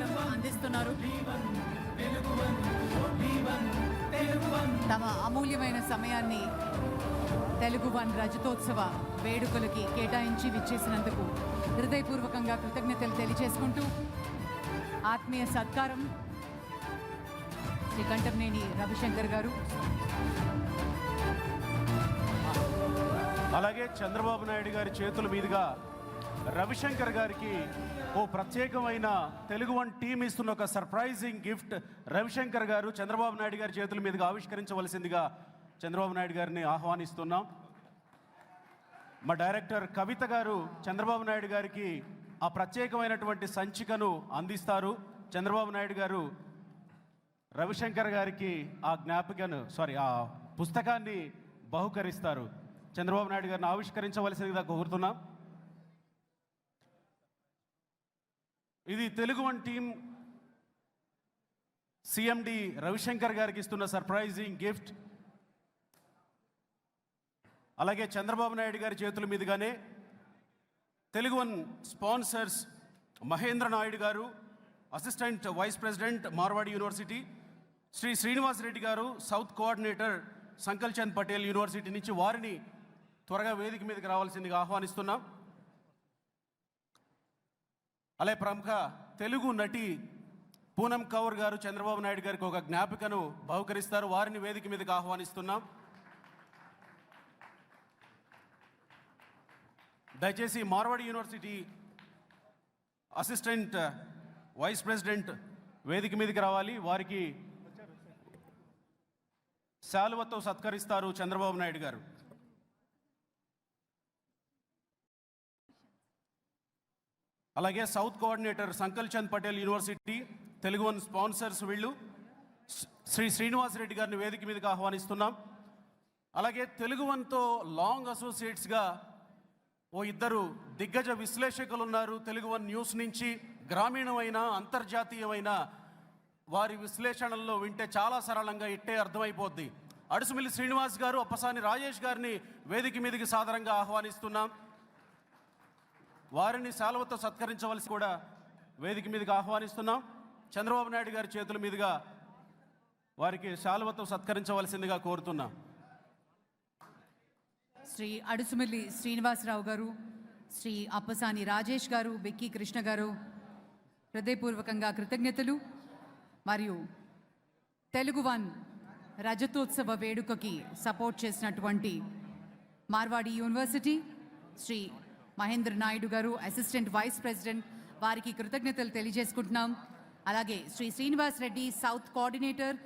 సత్కారం అందిస్తున్నారు. తమ అమూల్యమైన సమయాన్ని తెలుగు వన్ రజతోత్సవ వేడుకలకి కేటాయించి విచ్చేసినందుకు హృదయపూర్వకంగా కృతజ్ఞతలు తెలియజేసుకుంటూ ఆత్మీయ సత్కారం. శ్రీ రవిశంకర్ గారు. అలాగే చంద్రబాబు నాయుడు గారి చేతుల మీదుగా రవిశంకర్ గారికి ఓ ప్రత్యేకమైన తెలుగు వన్ టీం ఇస్తున్న ఒక సర్ప్రైజింగ్ గిఫ్ట్ రవిశంకర్ గారు చంద్రబాబు నాయుడు గారి చేతుల మీదుగా ఆవిష్కరించవలసిందిగా చంద్రబాబు నాయుడు గారిని ఆహ్వానిస్తున్నాం. మా డైరెక్టర్ కవిత గారు చంద్రబాబు నాయుడు గారికి ఆ ప్రత్యేకమైనటువంటి సంచికను అందిస్తారు. చంద్రబాబు నాయుడు గారు రవిశంకర్ గారికి ఆ జ్ఞాపికను సారీ ఆ పుస్తకాన్ని బహుకరిస్తారు. చంద్రబాబు నాయుడు గారిని ఆవిష్కరించవలసిందిగా కోరుతున్నాం. ఇది Telugu one team CMD Ravishankar గారికి ఇస్తున్న సర్ప్రైజింగ్ గిఫ్ట్. అలాగే చంద్రబాబు నాయుడు గారి చేతుల మీదుగానే Telugu one sponsors Mahendra Naidu garu assistant vice president Marwadi university Shri Srinivas Reddy garu south coordinator Sankalchand Patel university నుంచి వారిని త్వరగా వేదిక మీదకి రావాల్సిందిగా ఆహ్వానిస్తున్నాం. అలాగే ప్రముఖ తెలుగు నటి పూనం కౌర్ గారు చంద్రబాబు నాయుడు గారికి ఒక జ్ఞాపికను బహుకరిస్తారు. వారిని వేదిక మీదకి ఆహ్వానిస్తున్నాం. దయచేసి Marwadi university assistant vice president వేదిక మీదకి రావాలి. వారికి శాలువతో సత్కరిస్తారు చంద్రబాబు నాయుడు గారు. అలాగే south coordinator Sankal Chand Patel university Telugu one sponsors వీళ్ళు. శ్రీ శ్రీనివాస్ రెడ్డి గారిని వేదిక మీదకి ఆహ్వానిస్తున్నాం. అలాగే తెలుగు వన్తో లాంగ్ అసోసియేట్స్గా ఓ ఇద్దరు దిగ్గజ విశ్లేషకులు ఉన్నారు. తెలుగు వన్ న్యూస్ నుంచి గ్రామీణమైన అంతర్జాతీయమైన వారి విశ్లేషణల్లో వింటే చాలా సరళంగా ఇట్టే అర్థమైపోద్ది. అడుసుమిల్లి శ్రీనివాస్ గారు అప్పసాని రాజేష్ గారిని వేదిక మీదకి సాదరంగా ఆహ్వానిస్తున్నాం. వారిని శాలవతో సత్కరించవలసి కూడా వేదిక మీదుగా ఆహ్వానిస్తున్నాం. చంద్రబాబు నాయుడు గారి చేతుల మీదుగా వారికి శాలువతో సత్కరించవలసిందిగా కోరుతున్నాం. శ్రీ అడుసుమిల్లి శ్రీనివాసరావు గారు శ్రీ అప్పసాని రాజేష్ గారు బిక్కి కృష్ణ గారు హృదయపూర్వకంగా కృతజ్ఞతలు. మరియు తెలుగు వన్ రజతోత్సవ వేడుకకి సపోర్ట్ చేసినటువంటి Marwadi university Shri Mahendra Naidu garu assistant vice president వారికి కృతజ్ఞతలు తెలియజేసుకుంటున్నాం. అలాగే శ్రీ శ్రీనివాస్ రెడ్డి సౌత్ కోఆర్డినేటర్